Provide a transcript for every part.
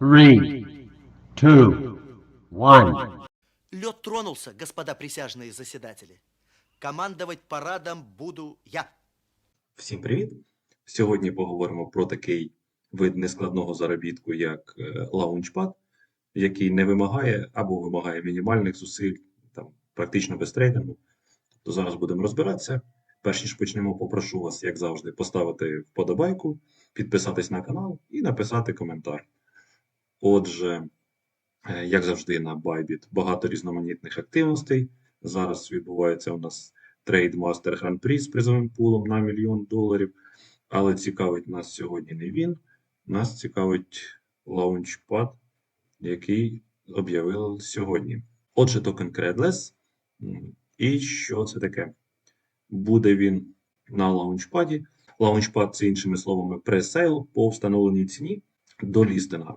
Three, two, one. Лед тронулся, господа присяжные заседатели. Командовать парадом буду я. Всім привіт! Сьогодні поговоримо про такий вид нескладного заробітку, як е, лаунчпад, який не вимагає або вимагає мінімальних зусиль, там, практично без трейдингу. То зараз будемо розбиратися. Перш ніж почнемо, попрошу вас, як завжди, поставити вподобайку, підписатись на канал і написати коментар. Отже, е, як завжди, на Bybit багато різноманітних активностей. Зараз відбувається у нас Trade Grand Prix з призовим пулом на мільйон доларів. Але цікавить нас сьогодні не він. Нас цікавить Launchpad, який об'явили сьогодні. Отже, токен Credless. І що це таке? Буде він на лаунчпаді. Launchpad – це іншими словами пресейл по встановленій ціні до лістинга.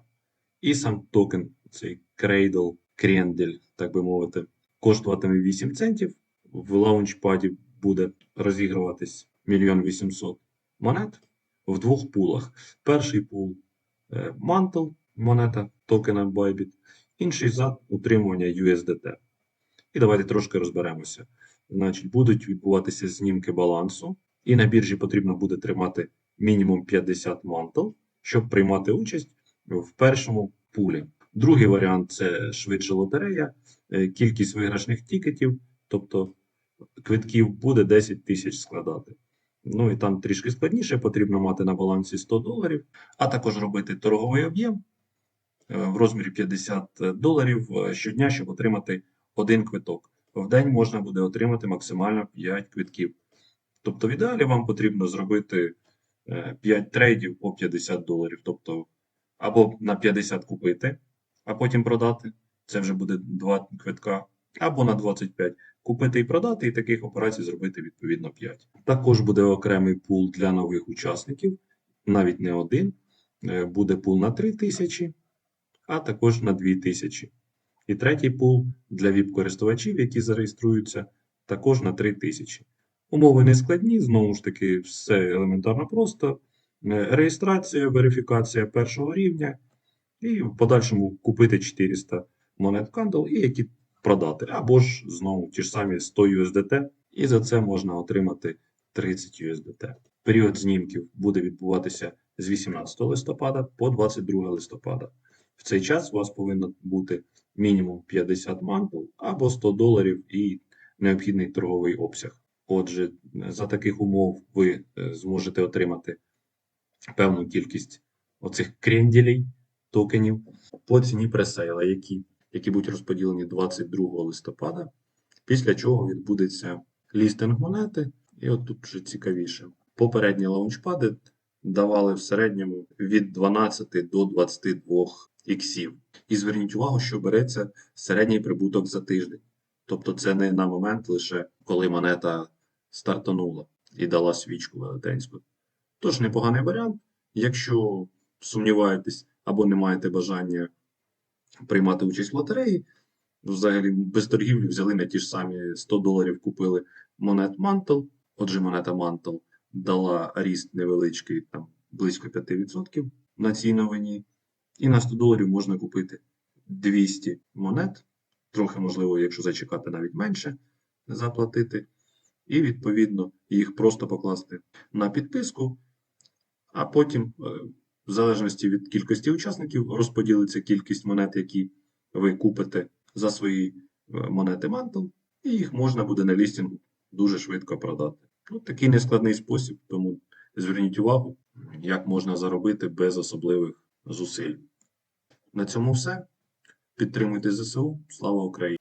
І сам токен, цей Cradle, Крендель, так би мовити, коштуватиме 8 центів. В лаунчпаді буде розігруватись 1 800 монет в двох пулах. Перший пул е, Mantle, монета токена Bybit, інший за утримування USDT. І давайте трошки розберемося. Значить, будуть відбуватися знімки балансу, і на біржі потрібно буде тримати мінімум 50 мантл, щоб приймати участь в першому пулі. Другий варіант це швидше лотерея, е, кількість виграшних тікетів, тобто квитків буде 10 тисяч складати. Ну і там трішки складніше, потрібно мати на балансі 100 доларів, а також робити торговий об'єм е, в розмірі 50 доларів е, щодня, щоб отримати один квиток. В день можна буде отримати максимально 5 квитків. Тобто, в ідеалі вам потрібно зробити е, 5 трейдів по 50 доларів. Тобто, або на 50 купити, а потім продати. Це вже буде 2 квитка, або на 25 купити і продати, і таких операцій зробити відповідно 5. Також буде окремий пул для нових учасників, навіть не один. Е, Буде пул на 3 тисячі, а також на 2 тисячі. І третій пул для ВІП-користувачів, які зареєструються, також на 3 тисячі. Умови не складні, знову ж таки, все елементарно просто. Е, Реєстрація, верифікація першого рівня, і в подальшому купити 400 монет Candle і які продати. Або ж знову ті ж самі 100 USDT, і за це можна отримати 30 USDT. Період знімків буде відбуватися з 18 листопада по 22 листопада. В цей час у вас повинно бути мінімум 50 мантл або 100 доларів і необхідний торговий обсяг. Отже, за таких умов ви е, зможете отримати певну кількість оцих кренділей, токенів по ціні пресейла, які, які будуть розподілені 22 листопада, після чого відбудеться лістинг монети. І от тут вже цікавіше. Попередні лаунчпади давали в середньому від 12 до 22 іксів. І зверніть увагу, що береться середній прибуток за тиждень. Тобто це не на момент лише коли монета стартанула і дала свічку велетенську. Тож непоганий варіант. Якщо сумніваєтесь або не маєте бажання приймати участь в лотереї, взагалі без торгівлі взяли на ті ж самі 100 доларів, купили монет Mantle. Отже, монета Mantle дала ріст невеличкий, там близько 5% на цій новині. І на 100 доларів можна купити 200 монет. Трохи, можливо, якщо зачекати навіть менше, заплатити. І, відповідно, їх просто покласти на підписку, а потім, е, в залежності від кількості учасників, розподілиться кількість монет, які ви купите за свої е, монети Mantle, і їх можна буде на лістінгу дуже швидко продати. Ну, такий нескладний спосіб, тому зверніть увагу, як можна заробити без особливих зусиль. На цьому все. Підтримуйте ЗСУ. Слава Україні!